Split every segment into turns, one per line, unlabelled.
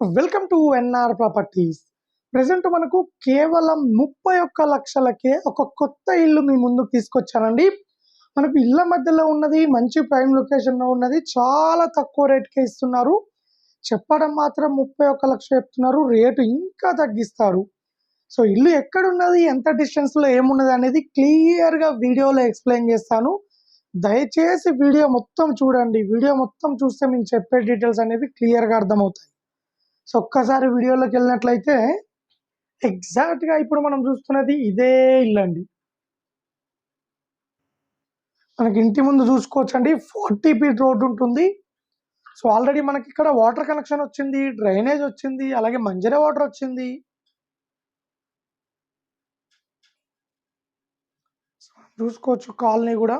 Welcome to NR properties. Present మనకు కేవలం ముప్పై ఒక్క లక్షలకే ఒక కొత్త ఇల్లు మీ ముందుకు తీసుకొచ్చానండి. మనకు ఇళ్ళ మధ్యలో ఉన్నది మంచి ప్రైమ్ లొకేషన్లో ఉన్నది చాలా తక్కువ రేట్కే ఇస్తున్నారు. చెప్పడం మాత్రం ముప్పై ఒక్క లక్ష చెప్తున్నారు రేటు ఇంకా తగ్గిస్తారు. సో ఇల్లు ఎక్కడున్నది ఎంత డిస్టెన్స్లో ఏమున్నది అనేది క్లియర్గా వీడియోలో ఎక్స్ప్లెయిన్ చేస్తాను. దయచేసి వీడియో మొత్తం చూడండి. వీడియో మొత్తం చూస్తే మేము చెప్పే డీటెయిల్స్ అనేవి క్లియర్గా అర్థమవుతాయి. సో ఒక్కసారి వీడియోలోకి వెళ్ళినట్లయితే ఎగ్జాక్ట్గా ఇప్పుడు మనం చూస్తున్నది ఇదే ఇల్లు అండి. మనకి ఇంటి ముందు చూసుకోవచ్చండి. ఫార్టీ ఫీట్ రోడ్డు ఉంటుంది. సో ఆల్రెడీ మనకి ఇక్కడ వాటర్ కనెక్షన్ వచ్చింది డ్రైనేజ్ వచ్చింది అలాగే మంజరే వాటర్ వచ్చింది. చూసుకోవచ్చు కాలనీ కూడా.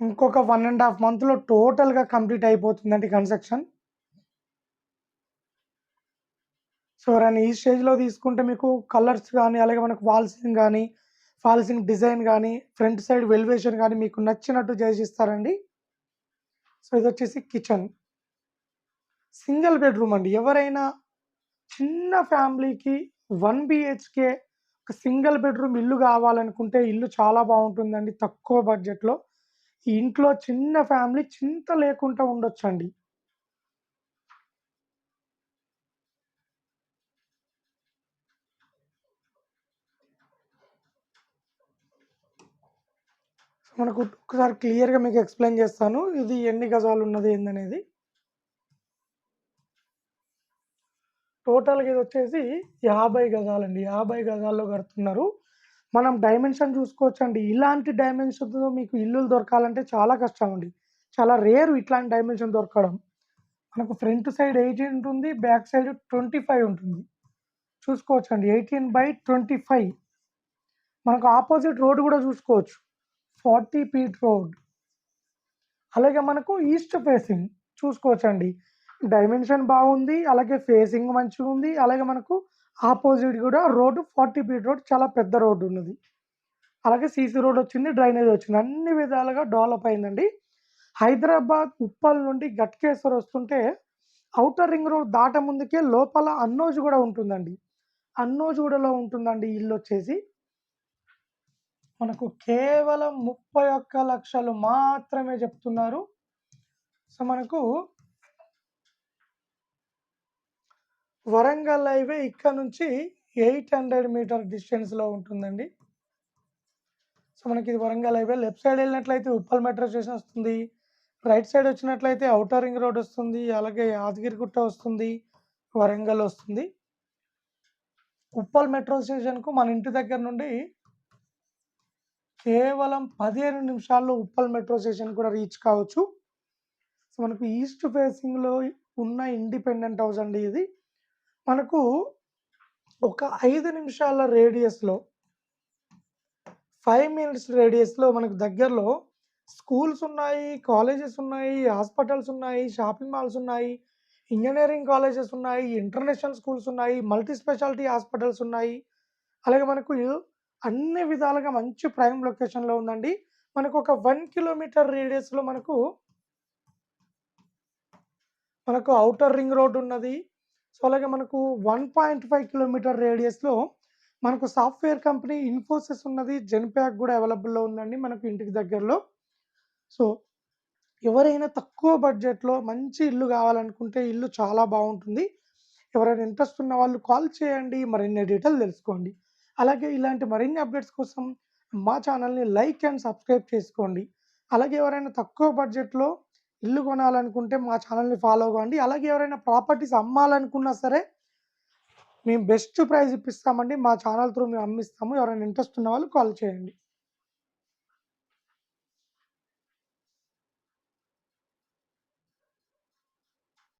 ఇంకొక వన్ అండ్ హాఫ్ మంత్లో టోటల్గా కంప్లీట్ అయిపోతుందండి కన్స్ట్రక్షన్ సో రాని ఈ స్టేజ్లో తీసుకుంటే మీకు కలర్స్ కానీ అలాగే మనకు వాల్సింగ్ కానీ ఫాల్సింగ్ డిజైన్ కానీ ఫ్రంట్ సైడ్ వెల్వేషన్ కానీ మీకు నచ్చినట్టు చేసిస్తారండి. సో ఇది వచ్చేసి కిచెన్ సింగిల్ బెడ్రూమ్ అండి. ఎవరైనా చిన్న ఫ్యామిలీకి వన్ బిహెచ్కే ఒక సింగిల్ బెడ్రూమ్ ఇల్లు కావాలనుకుంటే ఇల్లు చాలా బాగుంటుందండి. తక్కువ బడ్జెట్లో ఈ ఇంట్లో చిన్న ఫ్యామిలీ చింత లేకుండా ఉండొచ్చండి. మనకు ఒకసారి క్లియర్గా మీకు ఎక్స్ప్లెయిన్ చేస్తాను. ఇది ఎన్ని గజాలు ఉన్నది ఏందనేది. టోటల్గా ఇది వచ్చేసి యాభై గజాలండి. యాభై గజాల్లో కడుతున్నారు. మనం డైమెన్షన్ చూసుకోవచ్చండి. ఇలాంటి డైమెన్షన్తో మీకు ఇల్లులు దొరకాలంటే చాలా కష్టం అండి చాలా రేరు ఇట్లాంటి డైమెన్షన్ దొరకడం. మనకు ఫ్రంట్ సైడ్ ఎయిటీన్ ఉంటుంది బ్యాక్ సైడ్ ట్వంటీ ఫైవ్ ఉంటుంది. చూసుకోవచ్చండి. ఎయిటీన్ బై ట్వంటీ ఫైవ్ మనకు ఆపోజిట్ రోడ్ కూడా చూసుకోవచ్చు. ఫార్టీ ఫీట్ రోడ్ అలాగే మనకు ఈస్ట్ ఫేసింగ్ చూసుకోవచ్చండి. డైమెన్షన్ బాగుంది అలాగే ఫేసింగ్ మంచిగా ఉంది అలాగే మనకు ఆపోజిట్ కూడా రోడ్డు ఫార్టీ ఫీట్ రోడ్ చాలా పెద్ద రోడ్డు ఉన్నది. అలాగే సీసీ రోడ్ వచ్చింది డ్రైనేజ్ వచ్చింది. అన్ని విధాలుగా డెవలప్ అయిందండి. హైదరాబాద్ ఉప్పల్ నుండి గట్కేశ్వర్ వస్తుంటే అవుటర్ రింగ్ రోడ్ దాట ముందుకే లోపల అన్నోజ్ కూడా ఉంటుందండి. అన్నోజ్ కూడాలో ఉంటుందండి ఇల్లు వచ్చేసి. మనకు కేవలం ముప్పై ఒక్క లక్షలు మాత్రమే చెప్తున్నారు. సో మనకు వరంగల్ హైవే ఇక్కడ నుంచి ఎయిట్ హండ్రెడ్ మీటర్ డిస్టెన్స్లో ఉంటుందండి. సో మనకి ఇది వరంగల్ హైవే. లెఫ్ట్ సైడ్ వెళ్ళినట్లయితే ఉప్పల్ మెట్రో స్టేషన్ వస్తుంది. రైట్ సైడ్ వచ్చినట్లయితే ఔటర్ రింగ్ రోడ్ వస్తుంది. అలాగే యాదగిరిగుట్ట వస్తుంది. వరంగల్ వస్తుంది. ఉప్పల్ మెట్రో స్టేషన్కు మన ఇంటి దగ్గర నుండి కేవలం పదిహేను నిమిషాల్లో ఉప్పల్ మెట్రో స్టేషన్ కూడా రీచ్ కావచ్చు. సో మనకు ఈస్ట్ ఫేసింగ్లో ఉన్న ఇండిపెండెంట్ హౌస్ అండి ఇది. మనకు ఒక ఐదు నిమిషాల రేడియస్లో ఫైవ్ మినిట్స్ రేడియస్లో మనకు దగ్గరలో స్కూల్స్ ఉన్నాయి కాలేజెస్ ఉన్నాయి హాస్పిటల్స్ ఉన్నాయి షాపింగ్ మాల్స్ ఉన్నాయి ఇంజనీరింగ్ కాలేజెస్ ఉన్నాయి ఇంటర్నేషనల్ స్కూల్స్ ఉన్నాయి మల్టీ స్పెషాలిటీ హాస్పిటల్స్ ఉన్నాయి. అలాగే మనకు అన్ని విధాలుగా మంచి ప్రైమ్ లొకేషన్లో ఉందండి. మనకు ఒక వన్ కిలోమీటర్ రేడియస్లో మనకు మనకు అవుటర్ రింగ్ రోడ్ ఉన్నది. సో అలాగే మనకు వన్ పాయింట్ ఫైవ్ కిలోమీటర్ రేడియస్లో మనకు సాఫ్ట్వేర్ కంపెనీ ఇన్ఫోసిస్ ఉన్నది. జెన్ప్యాక్ కూడా అవైలబుల్లో ఉందండి మనకు ఇంటికి దగ్గరలో. సో ఎవరైనా తక్కువ బడ్జెట్లో మంచి ఇల్లు కావాలనుకుంటే ఇల్లు చాలా బాగుంటుంది. ఎవరైనా ఇంట్రెస్ట్ ఉన్న వాళ్ళు కాల్ చేయండి. మరిన్ని డీటెయిల్ తెలుసుకోండి. అలాగే ఇలాంటి మరిన్ని అప్డేట్స్ కోసం మా ఛానల్ని లైక్ అండ్ సబ్స్క్రైబ్ చేసుకోండి. అలాగే ఎవరైనా తక్కువ బడ్జెట్లో ఇల్లు కొనాలనుకుంటే మా ఛానల్ని ఫాలో అవ్వండి. అలాగే ఎవరైనా ప్రాపర్టీస్ అమ్మాలనుకున్నా సరే మేము బెస్ట్ ప్రైస్ ఇప్పిస్తామండి. మా ఛానల్ త్రూ మేము అమ్మిస్తాము. ఎవరైనా ఇంట్రెస్ట్ ఉన్న వాళ్ళు కాల్ చేయండి.